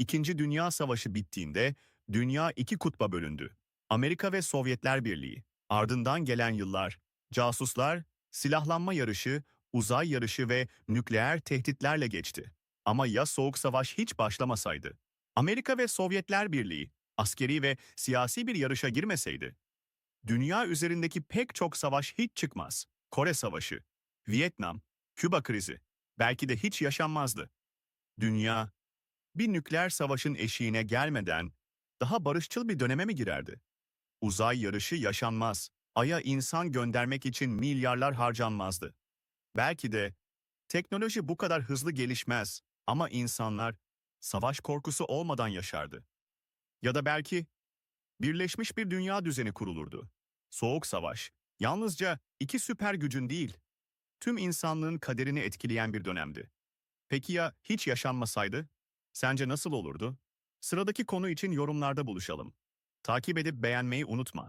İkinci Dünya Savaşı bittiğinde dünya iki kutba bölündü. Amerika ve Sovyetler Birliği. Ardından gelen yıllar, casuslar, silahlanma yarışı, uzay yarışı ve nükleer tehditlerle geçti. Ama ya Soğuk Savaş hiç başlamasaydı? Amerika ve Sovyetler Birliği askeri ve siyasi bir yarışa girmeseydi? Dünya üzerindeki pek çok savaş hiç çıkmaz. Kore Savaşı, Vietnam, Küba krizi belki de hiç yaşanmazdı. Dünya bir nükleer savaşın eşiğine gelmeden daha barışçıl bir döneme mi girerdi? Uzay yarışı yaşanmaz. Ay'a insan göndermek için milyarlar harcanmazdı. Belki de teknoloji bu kadar hızlı gelişmez ama insanlar savaş korkusu olmadan yaşardı. Ya da belki birleşmiş bir dünya düzeni kurulurdu. Soğuk savaş yalnızca iki süper gücün değil, tüm insanlığın kaderini etkileyen bir dönemdi. Peki ya hiç yaşanmasaydı? Sence nasıl olurdu? Sıradaki konu için yorumlarda buluşalım. Takip edip beğenmeyi unutma.